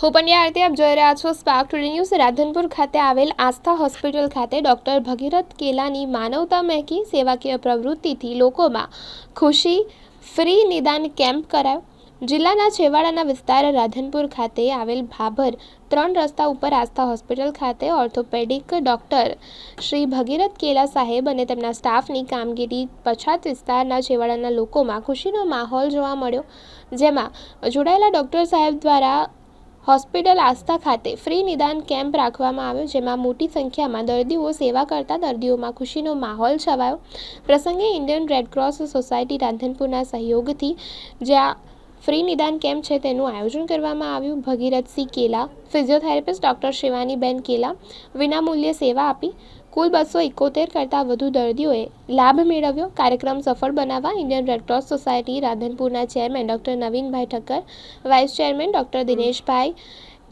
હું પંડ્યા આરતી, આપ જોઈ રહ્યા છો સ્પાર્ક ટુડે ન્યૂઝ રાધનપુર ખાતે આવેલ આસ્થા હોસ્પિટલ ખાતે ડૉક્ટર ભગીરથ કેલાની માનવતા મહેકી સેવાકીય પ્રવૃત્તિથી લોકોમાં ખુશી, ફ્રી નિદાન કેમ્પ કરાયો. જિલ્લાના છેવાડાના વિસ્તાર રાધનપુર ખાતે આવેલ ભાભર ત્રણ રસ્તા ઉપર આસ્થા હોસ્પિટલ ખાતે ઓર્થોપેડિક ડૉક્ટર શ્રી ભગીરથ કેલા સાહેબ અને તેમના સ્ટાફની કામગીરી પછાત વિસ્તારના છેવાડાના લોકોમાં ખુશીનો માહોલ જોવા મળ્યો. જેમાં જોડાયેલા ડૉક્ટર સાહેબ દ્વારા હોસ્પિટલ આસ્થા ખાતે ફ્રી નિદાન કેમ્પ રાખવામાં આવ્યો, જેમાં મોટી સંખ્યામાં દર્દીઓ સેવા કરતા દર્દીઓમાં ખુશીનો માહોલ છવાયો. પ્રસંગે ઇન્ડિયન રેડક્રોસ સોસાયટી રાધનપુરના સહયોગથી જ્યાં ફ્રી નિદાન કેમ્પ છે તેનું આયોજન કરવામાં આવ્યું. ભગીરથસિંહ કેલા, ફિઝિયોથેરાપિસ્ટ ડૉક્ટર શિવાનીબેન કેલા, વિનામૂલ્યે સેવા આપી કુલ બસો એકોતેર કરતાં વધુ દર્દીઓએ લાભ મેળવ્યો. કાર્યક્રમ સફળ બનાવવા Indian Red Cross society રાધનપુરના chairman doctor Navinbhai Thakkar, vice chairman doctor Dineshbhai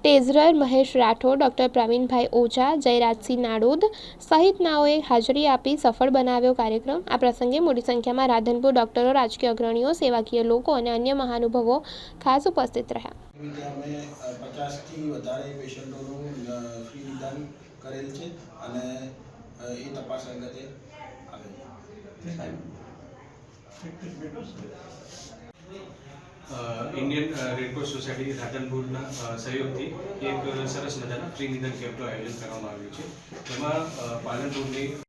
treasurer, Mahesh Rathod, doctor Pravinbhai Oza, Jayrajsinh Nadod સહિતનાઓએ હાજરી આપી સફળ બનાવ્યો કાર્યક્રમ. આ પ્રસંગે મોટી સંખ્યામાં રાધનપુર ડૉક્ટરો, રાજકીય અગ્રણીઓ, સેવાકીય લોકો અને અન્ય મહાનુભાવો ખાસ ઉપસ્થિત રહ્યા. પચાસથી વધારે પેશન્ટોનું ફ્રી નિદાન કરેલ છે અને એ તપાસ અંગતે આવે. ઇન્ડિયન રેડક્રોસ સોસાયટી રાધનપુરના સહયોગથી એક સરસ મજાના ફ્રી નિદાન કેમ્પનું આયોજન કરવામાં આવ્યું છે. તેમાં પાલનપુરની